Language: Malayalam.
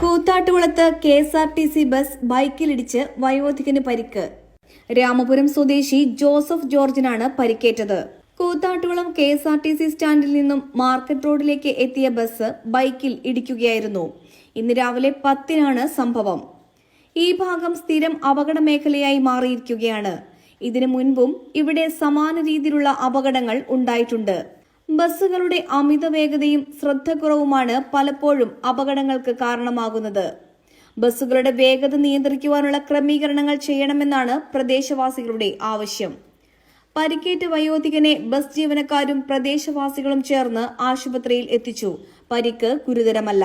കൂത്താട്ടുകുളത്ത് K S R T C bus ബൈക്കിലിടിച്ച് വയോധികന് പരിക്ക്. രാമപുരം സ്വദേശി ജോസഫ് ജോർജിനാണ് പരിക്കേറ്റത്. Koothattukulam K S R T C സ്റ്റാൻഡിൽ നിന്നും മാർക്കറ്റ് റോഡിലേക്ക് എത്തിയ ബസ് ബൈക്കിൽ ഇടിക്കുകയായിരുന്നു. ഇന്ന് രാവിലെ പത്തിനാണ് സംഭവം. ഈ ഭാഗം സ്ഥിരം അപകട മേഖലയായി മാറിയിരിക്കുകയാണ്. ഇതിനു മുൻപും ഇവിടെ സമാന രീതിയിലുള്ള അപകടങ്ങൾ ഉണ്ടായിട്ടുണ്ട്. ബസ്സുകളുടെ അമിത വേഗതയും ശ്രദ്ധക്കുറവുമാണ് പലപ്പോഴും അപകടങ്ങൾക്ക് കാരണമാകുന്നത്. ബസ്സുകളുടെ വേഗത നിയന്ത്രിക്കുവാനുള്ള ക്രമീകരണങ്ങൾ ചെയ്യണമെന്നാണ് പ്രദേശവാസികളുടെ ആവശ്യം. പരിക്കേറ്റ വയോധികനെ ബസ് ജീവനക്കാരും പ്രദേശവാസികളും ചേർന്ന് ആശുപത്രിയിൽ എത്തിച്ചു. പരിക്ക് ഗുരുതരമല്ല.